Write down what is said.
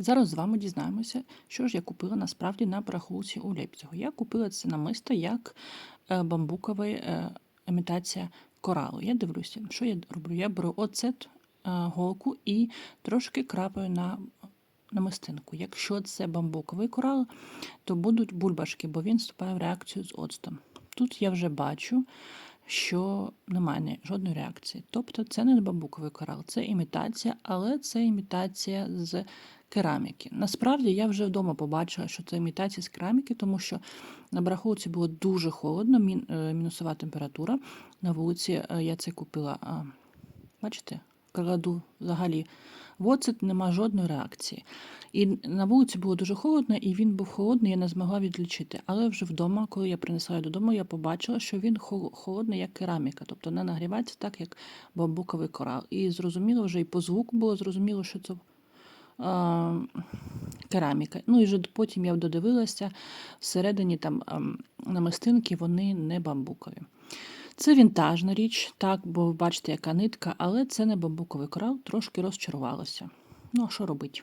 Зараз з вами дізнаємося, що ж я купила насправді на барахолці у Лейпцигу. Я купила це намисто як е, бамбукова е, імітація коралу. Я дивлюся, що я роблю. Я беру оцет, е, голку і трошки крапаю на намистинку. Якщо це бамбуковий корал, то будуть бульбашки, бо він вступає в реакцію з оцтом. Тут я вже бачу, що немає жодної реакції. Тобто це не бамбуковий корал, це імітація, але це імітація з кераміки. Насправді я вже вдома побачила, що це імітація з кераміки, тому що на барахолці було дуже холодно, е, мінусова температура. На вулиці е, я це купила. а, Бачите, кладу взагалі в оцет нема жодної реакції. І на вулиці було дуже холодно, і він був холодний, я не змогла відлічити. Але вже вдома, коли я принесла його додому, я побачила, що він хол- холодний, як кераміка, тобто не нагрівається так, як бамбуковий корал. І зрозуміло вже і по звуку було зрозуміло, що це кераміка. Ну і вже потім я додивилася, всередині там ем, намистинки вони не бамбукові. Це вінтажна річ, так, бо ви бачите, яка нитка, але це не бамбуковий корал, трошки розчарувалося. Ну, а що робити?